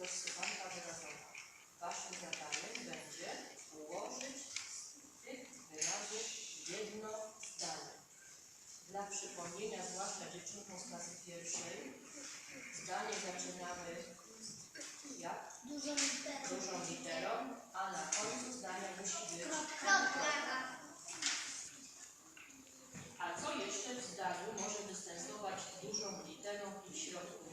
rozsuwanka wyrazowa. Waszym zadaniem będzie ułożyć z tych wyrazów jedno zdanie. Dla przypomnienia, zwłaszcza dziewczynkom z klasy pierwszej, zdanie zaczynamy jak? Dużą literą. Dużą literą, a na końcu zdania musi być kropka. A co jeszcze w zdaniu może występować dużą literą i w środku?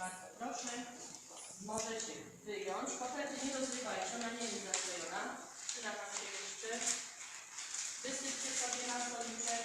Bardzo proszę, możecie wyjąć. Kotlety nie rozrywajcie, ona nie jest zaklejona. Przyda Wam się jeszcze. Wysypcie sobie na stoliczek.